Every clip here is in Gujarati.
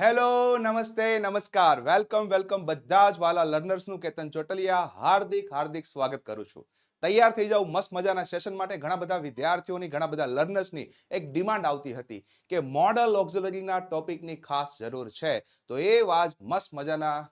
હેલો, નમસ્તે, નમસ્કાર. વેલકમ વેલકમ બધા જ વાલા લર્નર્સનું કેતન ચોટલિયા. હાર્દિક હાર્દિક સ્વાગત કરું છું. તૈયાર થઈ જાઉં મસ્ત મજાના સેશન માટે. ઘણા બધા વિદ્યાર્થીઓની, ઘણા બધા લર્નર્સની એક ડિમાન્ડ આવતી હતી કે મોડલ ઓક્ઝોલોજીના ટોપિકની ખાસ જરૂર છે. તો એ વાત મસ્ત મજાના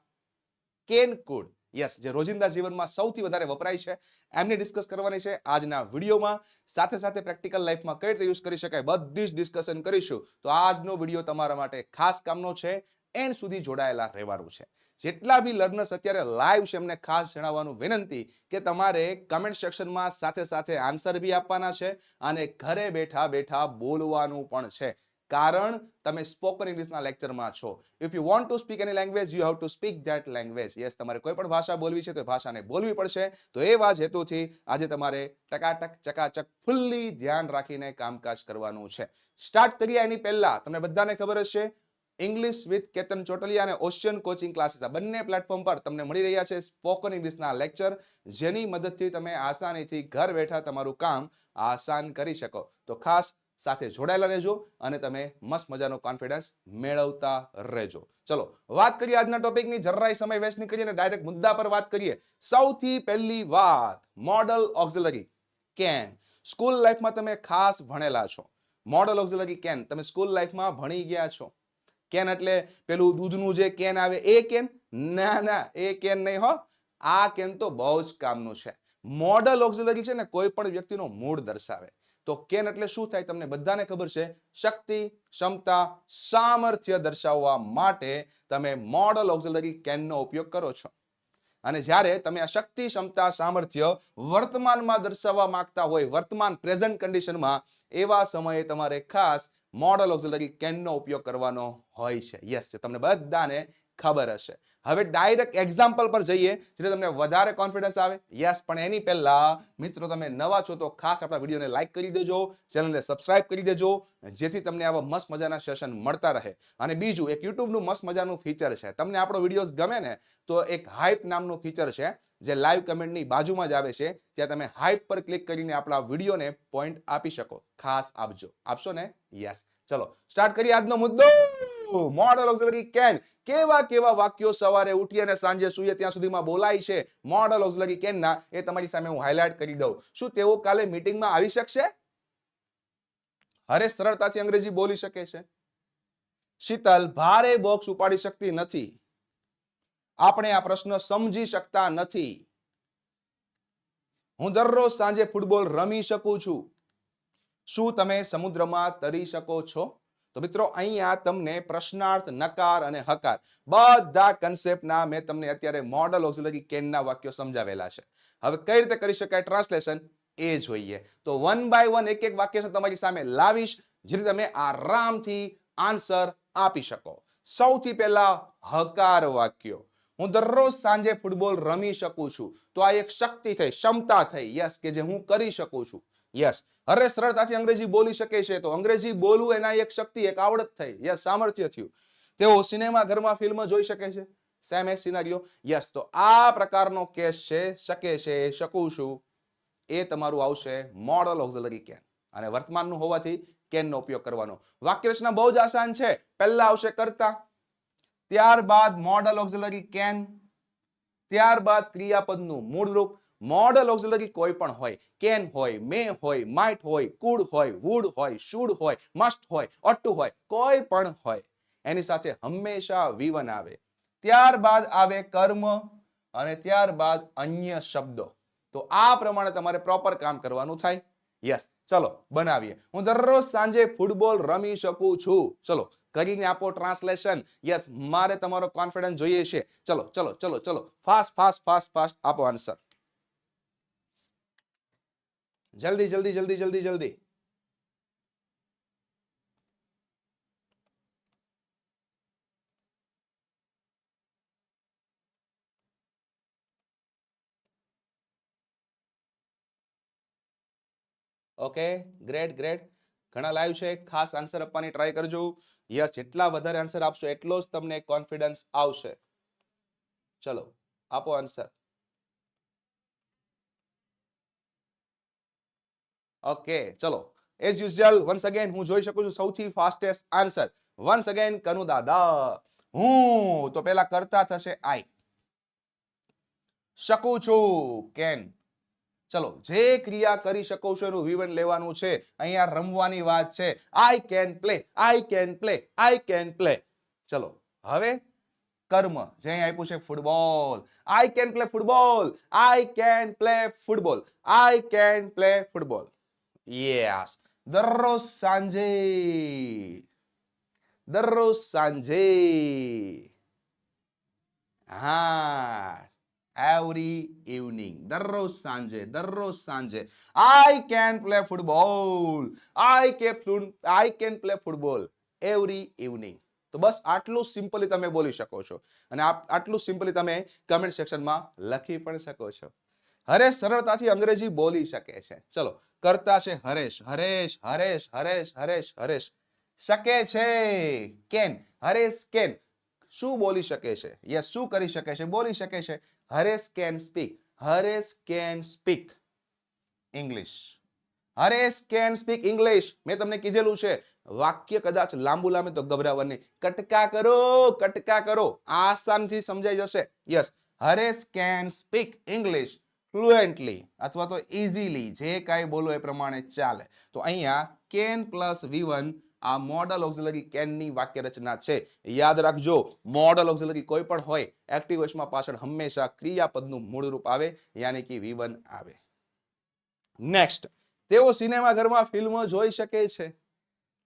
કેન કુડ. યસ જે રોજિંદા જીવનમાં સૌથી વધારે વપરાય છે, એમને ડિસ્કસ કરવાની છે આજના વિડીયોમાં. સાથે સાથે પ્રેક્ટિકલ લાઈફમાં કઈ રીતે યુઝ કરી શકાય બધી જ ડિસ્કશન કરીશું. તો આજનો વીડિયો તમારા માટે ખાસ કામનો છે એન્ડ સુધી જોડાયેલા રહેવાનું છે. જેટલા બી લર્નર્સ અત્યારે લાઈવ છે, એમને ખાસ જણાવવાનું વિનંતી કે તમારે કમેન્ટ સેક્શનમાં સાથે સાથે આન્સર બી આપવાના છે અને ઘરે બેઠા બેઠા બોલવાનું પણ છે. કારણ તમે સ્પોકન ઇંગ્લિશના લેક્ચરમાં છો. If you want to speak any language you have to speak that language yes તમારે કોઈ પણ ભાષા બોલવી છે તો ભાષાને બોલવી પડશે. તો એ વાત હેતુથી આજે તમારે ટકાટક, ચકાચક ફુલ્લી ધ્યાન રાખીને કામકાજ કરવાનું છે. સ્ટાર્ટ કરીએ એની પહેલા. તમને બધાને ખબર હશે ઇંગ્લિશ વિથ કેતન ચોટલિયા અને ઓશિયન કોચિંગ ક્લાસીસ આ બંને પ્લેટફોર્મ પર તમને મળી રહ્યા છે સ્પોકન ઇંગ્લિશના લેક્ચર જેની મદદથી તમે આસાનીથી ઘર બેઠા તમારું કામ આસાન કરી શકો. તો ખાસ સાથે જોડાયેલા રહેજો અને તમે મસ્ત મજાનો કોન્ફિડન્સ મેળવતા રહેજો. ચલો, વાત કરીએ આજના ટોપિકની જરાય સમય વેસ્ટ નહીં કરીએ અને ડાયરેક્ટ મુદ્દા પર વાત કરીએ. સૌથી પહેલી વાત મોડલ ઓક્ઝિલરી કેન સ્કૂલ લાઈફમાં તમે ખાસ ભણેલા છો. મોડલ ઓક્ઝિલરી કેન તમે સ્કૂલ લાઈફમાં ભણી ગયા છો. કેન એટલે પેલું દૂધનું જે કેન આવે, એ કેન ના ના, એ કેન નહીં હો. આ કેન તો બહુ જ કામનું છે. મોડલ ઓક્ઝિલરી છે ને કોઈ પણ વ્યક્તિનો મૂળ દર્શાવે. તો કેન એટલે શું થાય તમને બધાને ખબર છે? શક્તિ, ક્ષમતા, સામર્થ્ય દર્શાવવા માટે તમે મોડલ ઓક્ઝિલરી કેનનો ઉપયોગ કરો છો. અને જ્યારે તમે આ શક્તિ, ક્ષમતા, સામર્થ્ય વર્તમાનમાં દર્શાવવા માંગતા હોય, વર્તમાન પ્રેઝન્ટ કન્ડિશનમાં એવા સમયે તમારે ખાસ મોડલ ઓક્ઝિલરી કેનનો ઉપયોગ કરવાનો હોય છે. યસ તમને બધાને ખબર હશે. હવે ડાયરેક્ટ એક્ઝામ્પલ પર જઈએ જેથી તમને વધારે કોન્ફિડન્સ આવે. યસ પણ એની પહેલા મિત્રો તમે નવા છો તો ખાસ આપણા વિડીયોને લાઇક કરી દેજો, ચેનલને સબસ્ક્રાઇબ કરી દેજો જેથી તમને આવા મસ્ત મજાના સેશન મળતા રહે. અને બીજું, એક યુટ્યુબનું મસ્ત મજાનું ફીચર છે. તમને આપણો વિડીયોઝ ગમે ને, તો એક હાઇપ નામનું ફીચર છે, જે લાઈવ કમેન્ટની બાજુમાં જ આવે છે. ત્યાં તમે હાઇપ પર ક્લિક કરીને આપણા વિડીયોને પોઈન્ટ આપી શકો. ખાસ આપજો. આપશો ને? યસ ચલો સ્ટાર્ટ કરીએ આજનો મુદ્દો. મોડલ ઓક્ઝિલરી કેન કેવા કેવા વાક્યો સવારે ઉઠી અને સાંજે સૂઈએ ત્યાં સુધીમાં બોલાય છે? મોડલ ઓક્ઝિલરી કેન ના, એ તમારી સામે હું હાઇલાઇટ કરી દઉં. શું તેઓ કાલે મીટિંગમાં આવી શકશે? હરે સરળતાથી અંગ્રેજી બોલી શકે છે. શીતલ, ભારે બોક્સ ઉપાડી શકતી નથી. આપણે આ પ્રશ્ન સમજી શકતા નથી. હું દરરોજ સાંજે ફૂટબોલ રમી શકું છું. શું તમે સમુદ્રમાં તરી શકો છો? તો મિત્રો અહીંયા તમને પ્રશ્નાર્થ, નકાર અને હકાર બધા કન્સેપ્ટના મેં તમને અત્યારે મોડલ ઓક્ઝિલરી કેનના વાક્યો સમજાવેલા છે. હવે કઈ રીતે કરી શકાય? ટ્રાન્સલેશન એ જોઈએ. તો વન બાય વન એક એક વાક્ય તમારી સામે લાવીશ, જેથી તમે આરામથી આન્સર આપી શકો. સૌથી પહેલા હકાર વાક્યો. હું દરરોજ સાંજે ફૂટબોલ રમી શકું છું. તો આ એક શક્તિ થઈ, ક્ષમતા થઈ યસ કે જે હું કરી શકું છું. યસ અરે સરળતાથી અંગ્રેજી બોલી શકે છે તો અંગ્રેજી બોલવું એના એક શક્તિ, એક આવડત થઈ. યસ સામર્થ્ય થયું. તેઓ સિનેમા ઘરમાં ફિલ્મ જોઈ શકે છે? સેમ એ સિનારીઓ યસ તો આ પ્રકારનો કેસ છે. શકે છે, શકું છું. એ તમારું આવશે મોડલ ઓક્ઝલરી કેન અને વર્તમાનનું હોવાથી કેનનો ઉપયોગ કરવાનો. વાક્ય રચના બહુ જ આસાન છે. પહેલા આવશે કરતા. ત્યારબાદ મોડલ ઓક્ઝલરી કેન ત્યારબાદ ક્રિયાપદનું મૂળ રૂપ મોડલ ઓક્ઝિલરી કોઈ પણ હોય, કેન હોય, મે હોય, માઇટ હોય, કુડ હોય, વુડ હોય, શુડ હોય, મસ્ટ હોય ઓટ હોય, કોઈ પણ હોય, એની સાથે હંમેશા વિવન આવે. ત્યારબાદ આવે કર્મ અને ત્યારબાદ અન્ય શબ્દો. તો આ પ્રમાણે તમારે પ્રોપર કામ કરવાનું થાય. યસ ચલો, બનાવીએ. હું દરરોજ સાંજે ફૂટબોલ રમી શકું છું. ચલો, કરીને આપો ટ્રાન્સલેશન યસ મારે તમારો કોન્ફિડન્સ જોઈએ છે. ચલો ચલો ચલો ચલો. ફાસ્ટ ફાસ્ટ ફાસ્ટ ફાસ્ટ આપો આન્સર જલ્દી જલ્દી જલ્દી જલ્દી જલ્દી. ઓકે ગ્રેટ ગ્રેટ ઘણા લાઈવ છે. ખાસ આન્સર આપવાની ટ્રાય કરજો. યસ જેટલા વધારે આન્સર આપશો એટલો જ તમને કોન્ફિડન્સ આવશે. ચલો, આપો આન્સર ઓકે ચલો. એઝ યુઝ્યુઅલ વન્સ અગેન હું જોઈ શકું છું સૌથી fastest answer once again Kanu dada. હું, તો પેલા કરતા થશે આઈ શકું છું, કેન. ચલો, જે ક્રિયા કરી શકો છો એનું વિવન લેવાનું છે. અહીંયા રમવાની વાત છે. I can play I can play I can play ચલો, હવે કર્મ. જે અહીં આપ્યું છે, football. I can play football I can play football I can play football yes દરરોજ સાંજે દરરોજ સાંજે હા એવરી ઇવનિંગ દરરોજ સાંજે દરરોજ સાંજે I can play football I કે I can play football every evening તો બસ આટલું સિમ્પલી તમે બોલી શકો છો. અને આટલું સિમ્પલી તમે કમેન્ટ સેક્શનમાં લખી પણ શકો છો. હરેશ સરળતાથી અંગ્રેજી બોલી શકે છે. ચલો, કરતા છે હરેશ હરેશ હરેશ હરેશ હરેશ હરેશ. શકે છે, કેન, હરેશ, કેન. શું બોલી શકે છે? યસ શું કરી શકે છે? બોલી શકે છે. Haresh, can speak. Haresh, can speak. English Haresh, can speak English મેં તમને કીધેલું છે. વાક્ય કદાચ લાંબુ લાંબે તો ગભરાવાની કટકા કરો કટકા કરો. આસાનથી સમજાઈ જશે. Yes Haresh, can speak English fluently અથવા તો ઇઝીલી જે કાંઈ બોલો એ પ્રમાણે ચાલે. તો અહીંયા કેન પ્લસ વી વન આ મોડલ ઓક્ઝિલરી કેનની વાક્ય રચના છે. યાદ રાખજો મોડલ ઓક્ઝિલરી કોઈ પણ હોય એક્ટિવ વોઇસમાં પાછળ હંમેશા ક્રિયાપદનું મૂળ રૂપ આવે, યાની કે વી આવે. નેક્સ્ટ તેઓ સિનેમાઘરમાં ફિલ્મ જોઈ શકે છે.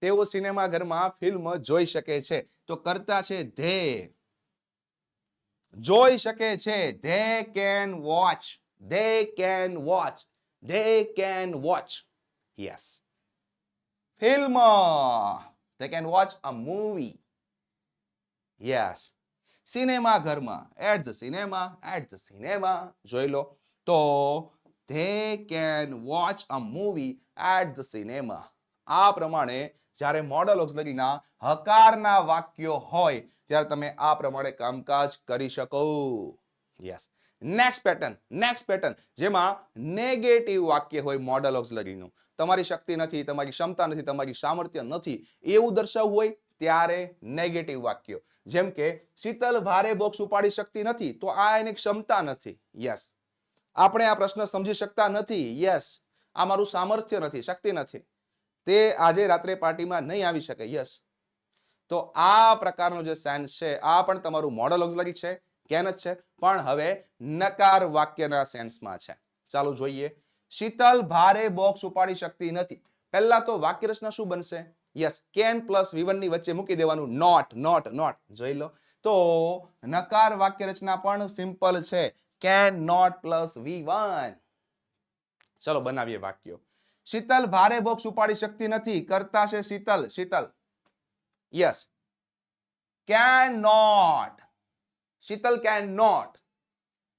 તેઓ સિનેમાઘરમાં ફિલ્મ જોઈ શકે છે. તો કરતા છે ધે. જોઈ શકે છે, they can watch they can watch they can watch yes film they can watch a movie. Yes. Cinema ઘરમાં. At the cinema at the cinema જોઈ લો. તો they can watch a movie at the cinema આ પ્રમાણે જ્યારે મોડલ ઓક્સિલરીના હકારના વાક્યો હોય, ત્યારે તમે આ પ્રમાણે કામકાજ કરી શકો. Yes next pattern next pattern જેમાં નેગેટિવ વાક્ય હોય મોડલ ઓક્સિલરીનું તમારી શક્તિ નથી, તમારી ક્ષમતા નથી, તમારી સામર્થ્ય નથી, એવું દર્શાવવું હોય ત્યારે નેગેટિવ વાક્યો. જેમ કે, શીતલ ભારે બોક્સ ઉપાડી શકતી નથી, તો આ એની ક્ષમતા નથી. યસ આપણે આ પ્રશ્ન સમજી શકતા નથી. યસ આ મારું સામર્થ્ય નથી, શક્તિ નથી. તે આજે રાત્રે પાર્ટીમાં નહીં આવી શકે. યસ તો આ પ્રકારનો જે સેન્સ છે, આ પણ તમારું મોડલ ઓક્સિલરી છે. કેન જ છે. પણ હવે નકાર વાક્યના સેન્સમાં છે. ચાલો જોઈએ. શીતલ ભારે બોક્સ ઉપાડી શકતી નથી. પહેલા તો વાક્ય રચના શું બનશે? યસ કેન પ્લસ વિવનની વચ્ચે મૂકી દેવાનું. નોટ નોટ નોટ જોઈ લો. તો નકાર વાક્ય રચના પણ સિમ્પલ છે. Can not plus V one ચલો બનાવીએ વાક્યો. શીતલ ભારે બોક્સ ઉપાડી શકતી નથી. કરતા છે Shital. Shital. Yes can not Sheetal can not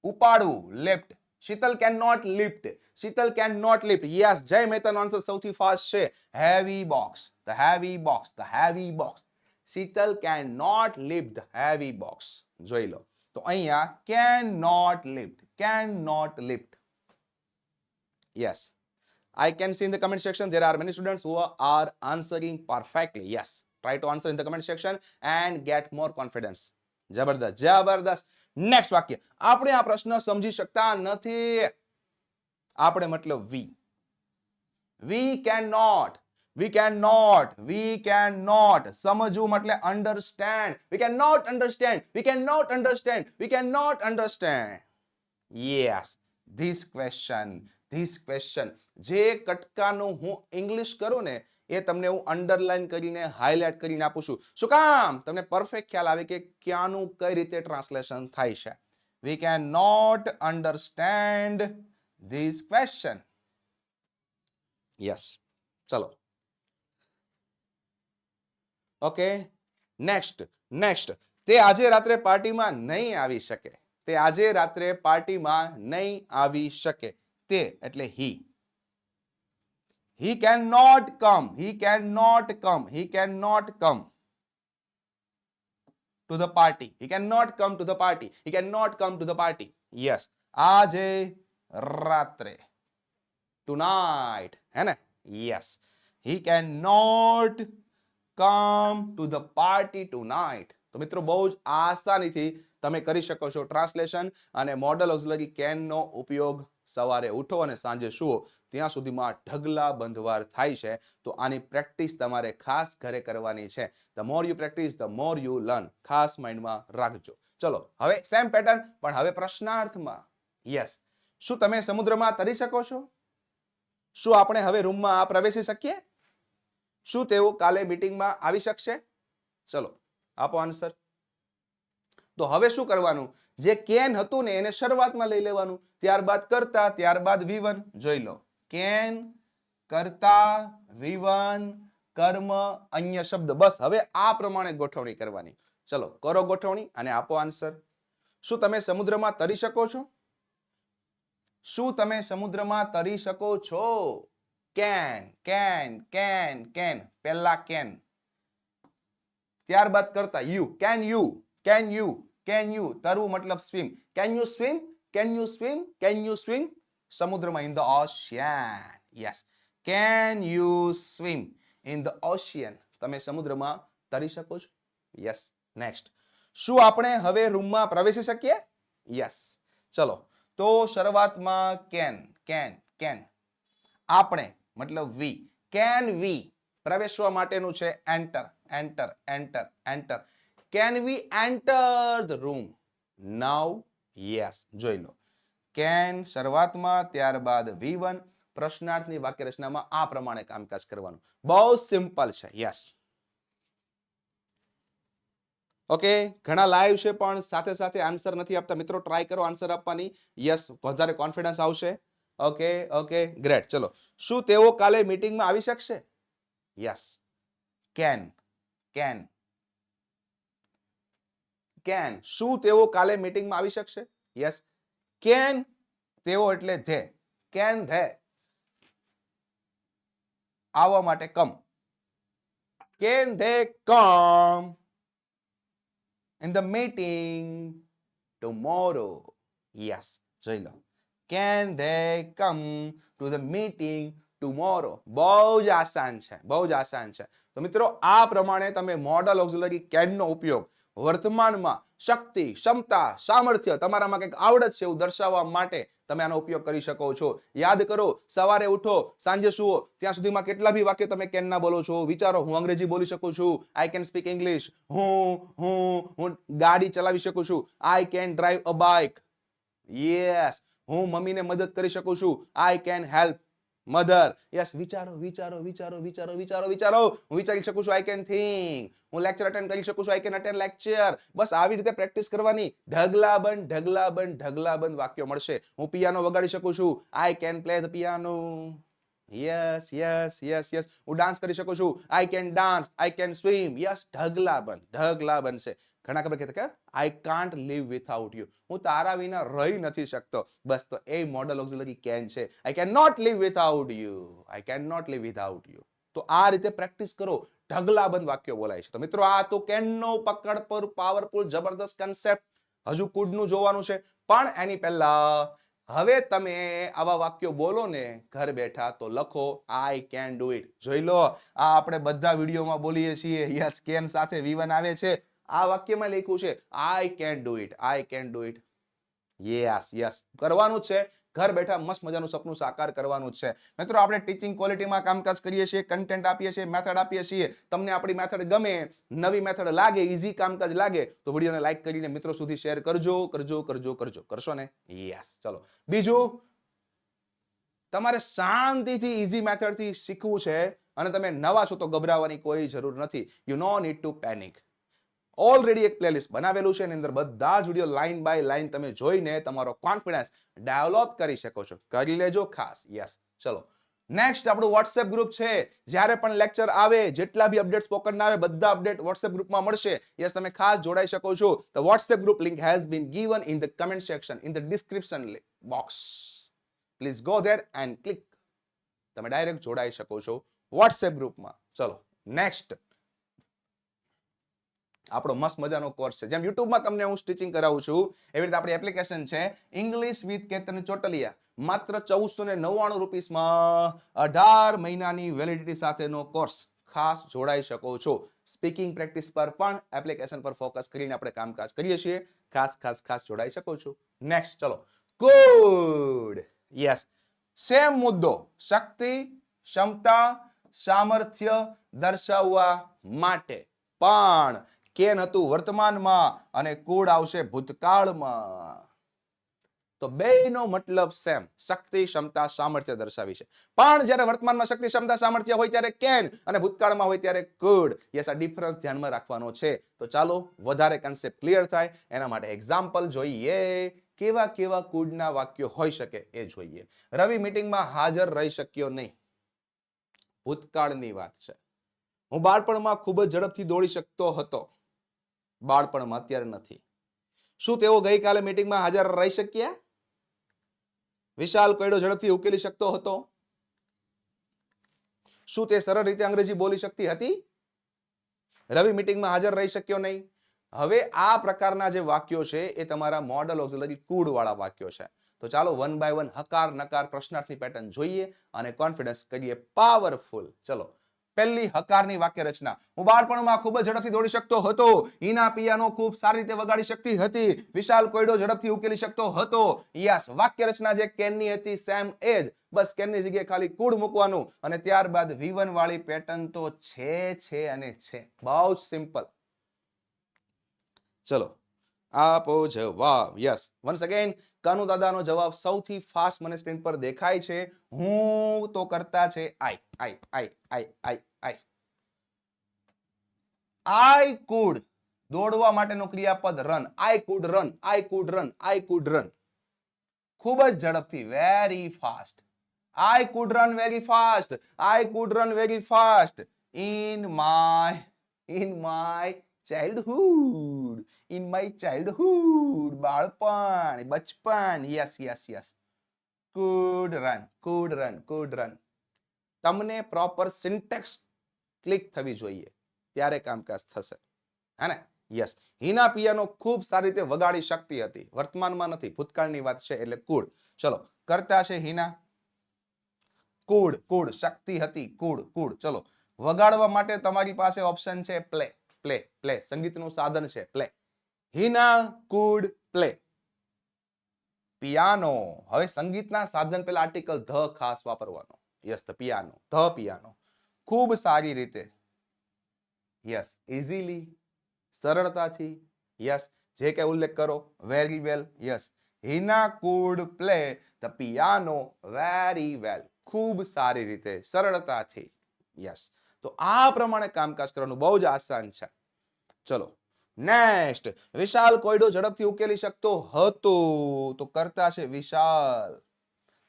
ઉપાડવું lift Sheetal can not lift Sheetal can not lift yes Jay મહેતાનો answer સૌથી ફાસ્ટ છે heavy box the heavy box the heavy box Sheetal can not lift the heavy box જોઈ લો તો અહીંયા can not lift can not lift yes I can see in the comment section there are many students who are answering perfectly. Yes, try to answer in the comment section and get more confidence. જબરદસ્ત જબરદસ્ત. નેક્સ્ટ વાક્ય. આપણે આ પ્રશ્ન સમજી શકતા નથી. આપણે મતલબ we we can not we can not we can not સમજવું મતલબ understand we can not understand we can not understand we can not understand yes this question this question જે કટકાનું હું ઇંગ્લિશ કરું ને એ તમને હું અંડરલાઈન કરીને હાઇલાઇટ કરીને આપું છું. શું કામ? તમને પરફેક્ટ ખ્યાલ આવે કે ક્યાંનું કઈ રીતે ટ્રાન્સલેશન થાય છે. We can not understand this question yes ચલો. ઓકે નેક્સ્ટ નેક્સ્ટ તે આજે રાત્રે પાર્ટીમાં નહીં આવી શકે. તે આજે રાત્રે પાર્ટીમાં નહીં આવી શકે. તે એટલે હી he cannot come he cannot come he cannot come to the party he cannot come to the party he cannot come to the party yes આજે રાત્રે tonight હે ને yes he cannot come to the party tonight તો મિત્રો બહુ જ આસાનીથી તમે કરી શકો છો ટ્રાન્સલેશન અને મોડલ ઓક્ઝિલરી કેનનો ઉપયોગ સવારે ઉઠો અને સાંજે સુવો. ત્યાં સુધીમાં ઢગલા બંધવાર થાય છે. તો આની પ્રેક્ટિસ તમારે ખાસ ઘરે કરવાની છે. The more you practice the more you learn ખાસ માઇન્ડમાં રાખજો. ચલો, હવે સેમ પેટર્ન પણ હવે પ્રશ્નાર્થમાં. યસ શું તમે સમુદ્રમાં તરી શકો છો? શું આપણે હવે રૂમમાં પ્રવેશી શકીએ? શું તેઓ કાલે મીટિંગમાં આવી શકશે? ચલો, આપો આન્સર તો હવે શું કરવાનું? જે કેન હતું ને એને શરૂઆતમાં લઈ લેવાનું. ત્યારબાદ કરતા, ત્યારબાદ વિવન. જોઈ લો. કેન કરતા, વિવન, કર્મ, અન્ય શબ્દ. બસ, હવે આ પ્રમાણે ગોઠવણી કરવાની. ચલો, કરો ગોઠવણી અને આપો આન્સર શું તમે સમુદ્રમાં તરી શકો છો? શું તમે સમુદ્રમાં તરી શકો છો? Can can can can. પહેલા કેન. ત્યારબાદ કરતા you. Can you. Can you can you તરવું મતલબ swim can you swim can you swim can you swim સમુદ્રમાં in the ocean yes can you swim in the ocean તમે સમુદ્રમાં તરી શકો છો? યસ નેક્સ્ટ શું આપણે હવે રૂમમાં પ્રવેશી શકીએ? યસ ચલો. તો શરૂઆતમાં કેન કેન કેન આપણે, મતલબ વી કેન વી પ્રવેશવા માટેનું છે enter enter enter enter can we enter the room now yes જોઈ લો. કેન શરૂઆતમાં, ત્યારબાદ વી વન પ્રશ્નાર્થની વાક્ય રચનામાં આ પ્રમાણે કામકાજ કરવાનું. બહુ સિમ્પલ છે. યસ ઓકે ઘણા લાઈવ છે, પણ સાથે સાથે આન્સર નથી આપતા. મિત્રો ટ્રાય કરો આન્સર આપવાની. યસ વધારે કોન્ફિડન્સ આવશે. ઓકે ઓકે ગ્રેટ ચલો. શું તેઓ કાલે મીટિંગમાં આવી શકશે? યસ કેન કેન કેન શું તેઓ કાલે મીટિંગમાં આવી શકશે? યસ. કેન તેઓ એટલે ધે. Can they. આવવા માટે come. Can they come in the meeting tomorrow. Yes. જોઈ લો. Can they come to the meeting tomorrow. બહુ જ આસાન છે. બહુ જ આસાન છે. તો મિત્રો, આ પ્રમાણે તમે મોડલ ઓક્ઝિલરી કેનનો ઉપયોગ વર્તમાનમાં શક્તિ, ક્ષમતા, સામર્થ્ય તમારામાં કંઈક આવડત છે એવું દર્શાવવા માટે તમે આનો ઉપયોગ કરી શકો છો. યાદ કરો, સવારે ઉઠો, સાંજે સુઓ ત્યાં સુધીમાં કેટલા બી વાક્ય તમે કેન બોલો છો. વિચારો, હું અંગ્રેજી બોલી શકું છું. આઈ કેન સ્પીક ઇંગ્લિશ હું હું હું ગાડી ચલાવી શકું છું. I can drive a bike yes હું મમ્મીને મદદ કરી શકું છું. I can help mother. Yes વિચારો વિચારો વિચારો વિચારો વિચારો વિચારો. હું વિચારી શકું છું આઈ કેન થિંક હું લેક્ચર અટેન્ડ કરી શકું છું આઈ કેન અટેન્ડ લેક્ચર બસ આવી રીતે પ્રેક્ટિસ કરવાની. ઢગલાબંધ ઢગલાબંધ ઢગલાબંધ વાક્યો મળશે. હું પિયાનો વગાડી શકું છું. I can play the piano yes yes yes yes હું ડાન્સ કરી શકું છું. I can dance I can swim yes ઢગલા બન, ઢગલા બનશે. ઘણા ખબર કહેતા કે I can't live without you હું તારા વિના રહી નથી શકતો. બસ તો એ મોડલ ઓક્ઝિલરી કેન છે. I can not leave without you I can not leave without you તો આ રીતે પ્રેક્ટિસ કરો. ઢગલાબંધ વાક્યો બોલાય છે. તો મિત્રો, આ તો કેનનો પકડ પર પાવરફુલ જબરદસ્ત કન્સેપ્ટ હજુ કુડનું જોવાનું છે. પણ એની પહેલા હવે તમે આવા વાક્યો બોલો ને ઘર બેઠા તો લખો આઈ કેન ડુ ઇટ જોઈ લો, આ આપણે બધા વિડીયોમાં બોલીએ છીએ. યસ કેન સાથે વિવન આવે છે. આ વાક્યમાં લખ્યું છે I can do it I can do it yes yes કરવાનું છે. ઘર બેઠા મસ્ત મજાનું સપનું સાકાર કરવાનું છે. મિત્રો, આપણે ટીચિંગ ક્વોલિટીમાં કામકાજ કરીએ છીએ કન્ટેન્ટ આપીએ છીએ મેથડ આપીએ છીએ. તમને આપણી મેથડ ગમે, નવી મેથડ લાગે ઈઝી કામકાજ લાગે, તો વિડીયોને લાઈક કરીને મિત્રો સુધી શેર કરજો કરજો કરજો કરજો. કરશો ને? યસ ચલો. બીજું, તમારે શાંતિથી ઈઝી મેથડથી શીખવું છે અને તમે નવા છો તો ગભરાવાની કોઈ જરૂર નથી. You no need to panic already એક પ્લેલિસ્ટ બનાવેલું છે, એની અંદર બધા જ વીડિયો લાઇન બાય લાઇન તમે જોઈને તમારો કોન્ફિડન્સ ડેવલપ કરી શકો છો. કરી લેજો ખાસ યસ ચલો. નેક્સ્ટ આપણું વોટ્સએપ ગ્રુપ છે. જ્યારે પણ લેક્ચર આવે, જેટલા બી અપડેટ સ્પોકન આવે, બધા અપડેટ વોટ્સએપ ગ્રુપમાં મળશે. યસ તમે ખાસ જોડાઈ શકો છો. તો WhatsApp group link has been given in the comment section in the description box please go there and click તમે ડાયરેક્ટ જોડાઈ શકો છો વોટ્સએપ ગ્રુપમાં ચલો. નેક્સ્ટ આપણો મસ્ત મજાનો કોર્સ છે. જેમ યુટ્યુબમાં તમને હું સ્ટિચિંગ કરાવું છું, એવી રીતે આપણી એપ્લિકેશન છે ઇંગ્લિશ વિથ કેતન ચોટલિયા. માત્ર ચૌદસો ને નવ્વાણું રૂપીસમાં અઢાર મહિનાની વેલિડિટી સાથેનો કોર્સ ખાસ જોડાઈ શકો છો. સ્પીકિંગ પ્રેક્ટિસ પર પણ એપ્લિકેશન પર ફોકસ કરીને આપણે કામકાજ કરીએ છીએ. ખાસ ખાસ ખાસ જોડાઈ શકો છો. નેક્સ્ટ ચલો. ગુડ યસ સેમ મુદ્દો. શક્તિ, ક્ષમતા, સામર્થ્ય દર્શાવવા માટે. પણ કેન હતું વર્તમાનમાં અને કુડ આવશે ભૂતકાળમાં. તો બેયનો મતલબ સેમ, શક્તિ, ક્ષમતા, સામર્થ્ય દર્શાવી છે. પણ જ્યારે વર્તમાનમાં શક્તિ, ક્ષમતા, સામર્થ્ય હોય ત્યારે કેન અને ભૂતકાળમાં હોય ત્યારે કુડ યસ ડિફરન્સ ધ્યાનમાં રાખવાનો છે. તો ચાલો, વધારે કન્સેપ્ટ ક્લિયર થાય. એના માટે એક્ઝામ્પલ જોઈએ. કેવા કેવા કુડના વાક્યો હોઈ શકે એ જોઈએ. રવિ મીટિંગમાં હાજર રહી શક્યો નહીં. ભૂતકાળની વાત છે. હું બાળપણમાં ખૂબ જ ઝડપથી દોડી શકતો હતો. બાળપણમાં અત્યારે નથી. શું તેઓ ગઈકાલે મિટિંગમાં હાજર રહી શક્યા? વિશાલ કોયડો ઝડપથી ઉકેલી શકતો હતો. શું તે સરળ રીતે અંગ્રેજી બોલી શકતી હતી? રવિ મિટિંગમાં હાજર રહી શક્યો નહીં. હવે આ પ્રકારના જે વાક્યો છે એ તમારા મોડલ ઓક્ઝિલરી કુડ વાળા વાક્યો છે. તો ચાલો વન બાય વન હકાર નકાર પ્રશ્નાર્થની પેટર્ન જોઈએ અને કોન્ફિડન્સ કરીએ પાવરફુલ ચલો પહેલી હકારની વાક્ય રચના હું બાળપણમાં ખૂબ જ ઝડપથી દોડી શકતો હતો. ઈના પિયાનો ખૂબ સારી રીતે વગાડી શકતી હતી. વિશાલ કોયડો ઝડપથી ઉકેલી શકતો હતો. યસ વાક્ય રચના જે કેનની હતી, સેમ એજ બસ કેનની જગ્યાએ ખાલી કુડ મૂકવાનું. અને ત્યારબાદ વિવન વાળી પેટર્ન તો છે છે અને છે. બહુ જ સિમ્પલ. ચલો આપો જવાબ. યસ વન્સ અગેન કાનુ દાદાનો જવાબ સૌથી ફાસ્ટ મને સ્ક્રીન પર દેખાય છે. હું તો કરતા છે આઈ આઈ આઈ આઈ આઈ આઈ આઈ કુડ દોડવા માટેનો ક્રિયાપદ run I could run I could run I could run ખૂબ જ ઝડપથી very fast I could run very fast I could run very fast in my in my childhood in my childhood બાળપણ બચપન yes yes yes could run could run could run તમને પ્રોપર સિન્ટેક્સ ક્લિક થવી જોઈએ. ત્યારે કામકાજ થશે. હે ને? યસ હિના પિયાનો ખૂબ સારી રીતે વગાડી શકતી હતી. વર્તમાનમાં નથી. ભૂતકાળની વાત છે એટલે કુડ ચલો, કરતા છે હિના. કુડ કુડ શક્તિ હતી. કુડ કુડ ચલો, વગાડવા માટે તમારી પાસે ઓપ્શન છે પ્લે પ્લે પ્લે સંગીતનું સાધન છે play Hina could play piano હવે સંગીતના સાધન પેલા આર્ટિકલ ધ ખાસ વાપરવાનો. Yes the piano the piano ખૂબ સારી રીતે. યસ ઇઝીલી સરળતાથી. યસ જે કે ઉલ્લેખ કરો very well yes Hina could play the piano very well ખૂબ સારી રીતે, સરળતાથી. યસ તો આ પ્રમાણે કામકાજ કરવાનું બહુ જ આસાન છે. ચલો નેક્સ્ટ વિશાલ કોયડો ઝડપથી ઉકેલી શકતો હતો. તો કરતા છે વિશાલ.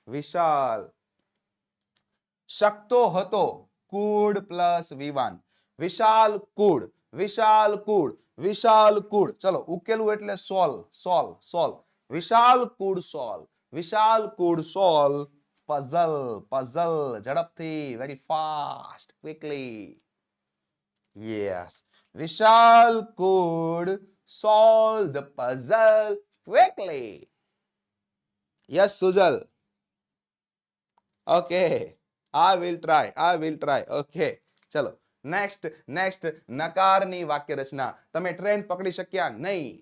વિશાલ. શકતો હતો. Could plus Vivan. Vishal could. Vishal could. Vishal could. ચલો, ઉકેલું એટલે solve solve solve. Vishal could solve. Vishal could solve puzzle puzzle ઝડપથી very fast quickly yes Vishal could solve the puzzle quickly yes Sujal okay I will try I will try okay ચલો નેક્સ્ટ નેક્સ્ટ નકારની વાક્ય રચના તમે ટ્રેન પકડી શક્યા નહીં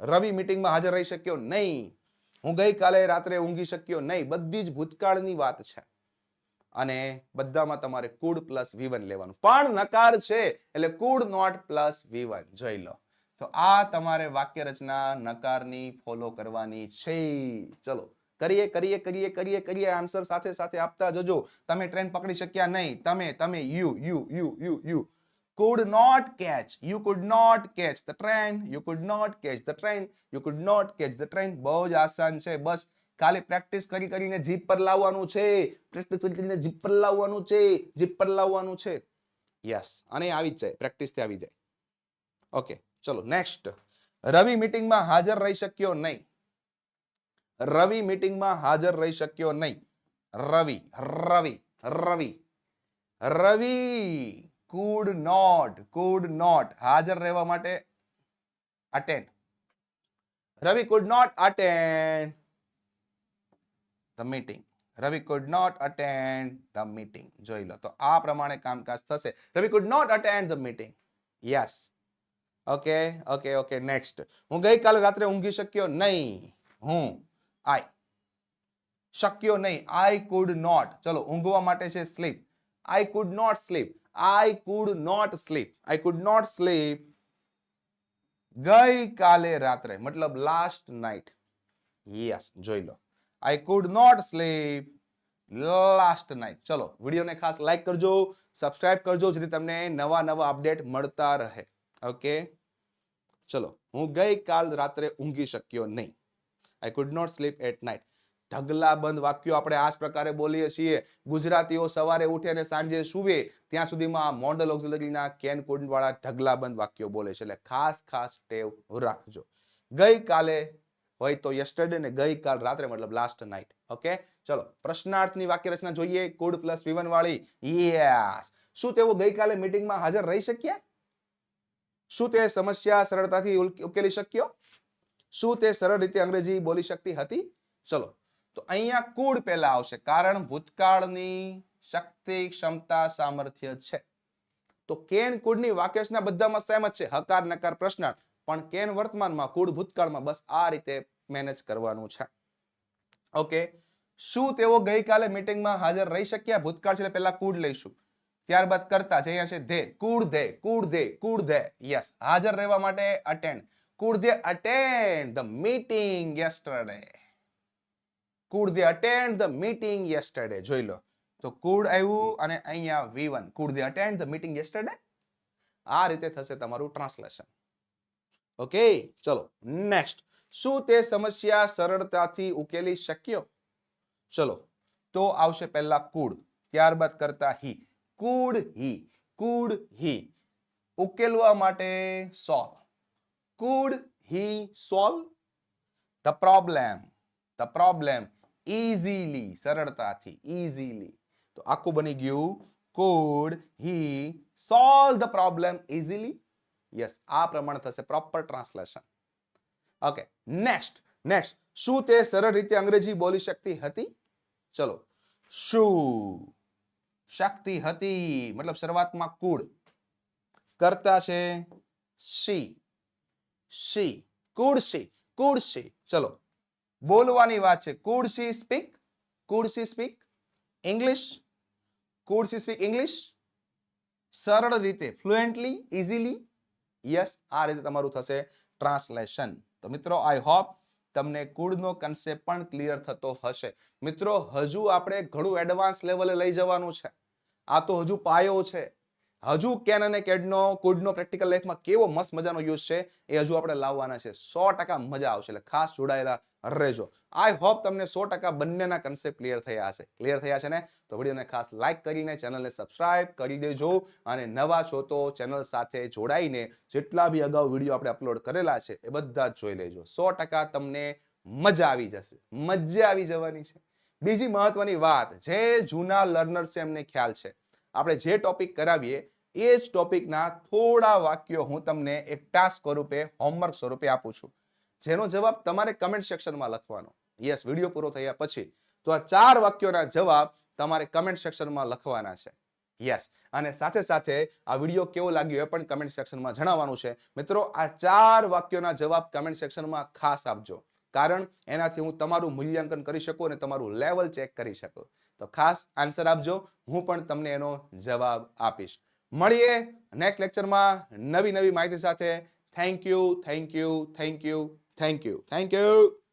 રવિ મીટિંગમાં હાજર રહી શક્યો નહીં હું ગઈકાલે રાત્રે ઊંઘી શક્યો નહીં. બધી જ ભૂતકાળની વાત છે. અને બધામાં તમારે કુડ પ્લસ વીવન લેવાનું. પણ નકાર છે. એટલે કુડ નોટ પ્લસ વીવન જોઈ લો. તો આ તમારે વાક્ય રચના નકારની ફોલો કરવાની છે. ચલો. કરીએ કરીએ કરીએ કરીએ કરીએ. આન્સર સાથે સાથે આપતા જજો. તમે ટ્રેન પકડી શક્યા નહીં. તમે તમે, you you you you you. Could not catch. You could not catch the train. You could not catch the train. You could not catch the train. બહુ જ આસાન છે. બસ ખાલી પ્રેક્ટિસ કરી કરીને જીપ પર લાવવાનું છે. પ્રેક્ટિસ કરીને જીપ પર લાવવાનું છે. જીપ પર લાવવાનું છે. યસ અને આવી જ જાય. પ્રેક્ટિસથી આવી જાય. ઓકે ચલો નેક્સ્ટ રવિ મીટિંગમાં હાજર રહી શક્યો નહીં. રવિ મીટિંગમાં હાજર રહી શક્યો નહીં. Ravi Ravi Ravi. Ravi could not could not હાજર રહેવા માટે attend Ravi could not attend the meeting Ravi could not attend the meeting જોઈ લો, તો આ પ્રમાણે કામકાજ થશે. Ravi could not attend the meeting yes okay okay okay next હું ગઈકાલે રાત્રે ઊંઘી શક્યો નહીં. હું આઈ શક્યો નહીં. આઈ કુડ નોટ ચલો, ઊંઘવા માટે છે sleep I could not sleep I could not sleep I could not sleep ગઈકાલે રાત્રે મતલબ લાસ્ટ નાઇટ યસ જોઈ લો I could not sleep last night ચલો વિડીયોને ખાસ લાઈક કરજો સબસ્ક્રાઇબ કરજો જેથી તમને નવા નવા અપડેટ મળતા રહે ઓકે ચલો હું ગઈકાલ રાત્રે ઊંઘી શક્યો નહીં I could not sleep at night ઢગલાબંધ વાક્યો આપણે આ પ્રકારે બોલીએ છીએ. ગુજરાતીઓ સવારે ઉઠે અને સાંજે સૂવે, ત્યાં સુધીમાં મોડલ ઓક્ઝિલરીના કેન કોડ વાળા ઢગલાબંધ વાક્યો બોલે છે. એટલે ખાસ ખાસ ટેવ રાખજો. ગઈકાલે, હોય તો યસ્ટરડે ને ગઈકાલ રાત્રે, મતલબ લાસ્ટ નાઇટ ઓકે ચલો, પ્રશ્નાર્થની વાક્ય રચના જોઈએ કોડ પ્લસ વિવન વાળી. યસ શું તેઓ ગઈકાલે મીટિંગમાં હાજર રહી શક્યા? શું તે સમસ્યા સરળતાથી ઉકેલી શક્યો? શું તે સરળ રીતે અંગ્રેજી બોલી શકતી હતી? ચલો તો અહીંયા કુળ પહેલા આવશે કારણ ભૂતકાળની શક્તિ, ક્ષમતા, સામર્થ્ય છે. તો કેન કુળની વાક્યશના બધામાં સેમ જ છે, હકાર, નકાર, પ્રશ્નાર્થ. પણ કેન વર્તમાનમાં કુળ ભૂતકાળમાં બસ આ રીતે મેનેજ કરવાનું છે. ઓકે શું તેઓ ગઈકાલે મીટિંગમાં હાજર રહી શક્યા? ભૂતકાળ છે પહેલા કુડ લઈશું. ત્યારબાદ કરતા જે અહીંયા છે they could they could they could they. Yes હાજર રહેવા માટે attend could they attend the meeting yesterday could they attend the meeting yesterday જોઈ લો. તો કુડ આવ્યું અને અહીંયા we one could they attend the meeting yesterday આ રીતે થશે તમારું ટ્રાન્સલેશન ઓકે ચલો. નેક્સ્ટ શું તે સમસ્યા સરળતાથી ઉકેલી શક્યો? ચલો. તો આવશે પહેલા કુડ. ત્યારબાદ કરતા હી. Food he. Could he. ઉકેલવા માટે solve could he solve the problem the problem easily સરળતાથી ઇઝીલી તો આખું બની ગયું could he solve the problem easily yes આ પ્રમાણે થશે proper translation okay next next શું તે સરળ રીતે અંગ્રેજી બોલી શકતી હતી? ચલો. શું? શક્તિ હતી. મતલબ શરૂઆતમાં કુડ કરતા છે શી શી કુડ શી કુડ શી ચલો. બોલવાની વાત છે. Could she speak could she speak, English could she speak, English. સરળ રીતે ફ્લુએન્ટલી ઇઝીલી યસ આ રીતે તમારું થશે ટ્રાન્સલેશન તો મિત્રો આઈ હોપ તમને કુડનો કન્સેપ્ટ પણ ક્લિયર થતો હશે. મિત્રો, હજુ આપણે ઘણું એડવાન્સ લેવલે લઈ જવાનું છે. આ તો હજુ પાયો છે. હજુ કેન અને કેડનો કુડનો પ્રેક્ટિકલ લાઈફમાં કેવો મસ્ત મજાનો યુઝ છે, એ હજુ આપણે લાવવાના છે. સો ટકા મજા આવશે, એટલે ખાસ જોડાયેલા રહેજો. આઈ હોપ તમને સો ટકા બંનેના કન્સેપ્ટ ક્લિયર થયા હશે. ક્લિયર થયા છે ને? તો વિડીયોને ખાસ લાઇક કરીને ચેનલને સબસ્ક્રાઇબ કરી દેજો અને નવા છો તો ચેનલ સાથે જોડાઈને જેટલા બી અગાઉ વીડિયો આપણે અપલોડ કરેલા છે, એ બધા જ જોઈ લેજો. સો ટકા તમને મજા આવી જશે. મજા આવી જવાની છે. બીજી મહત્વની વાત, જે જૂના લર્નર છે એમને ખ્યાલ છે. આપણે જે ટોપિક કરાવીએ એ જ ટોપિકના થોડા વાક્યો હું તમને એક ટાસ્ક સ્વરૂપે હોમવર્ક સ્વરૂપે આપું છું. જેનો જવાબ તમારે કમેન્ટ સેક્શનમાં લખવાનો. યસ વીડિયો પૂરો થયા પછી. તો આ ચાર વાક્યોના જવાબ તમારે કમેન્ટ સેક્શનમાં લખવાના છે. યસ અને સાથે સાથે આ વીડિયો કેવો લાગ્યો એ પણ કમેન્ટ સેક્શનમાં જણાવવાનું છે. મિત્રો, આ ચાર વાક્યોના જવાબ કમેન્ટ સેક્શનમાં ખાસ આપજો. કારણ એનાથી હું તમારું મૂલ્યાંકન કરી શકું અને તમારું લેવલ ચેક કરી શકું. તો ખાસ આન્સર આપજો. હું પણ તમને એનો જવાબ આપીશ. મળીએ નેક્સ્ટ લેક્ચરમાં નવી નવી માહિતી સાથે. Thank you thank you thank you thank you thank you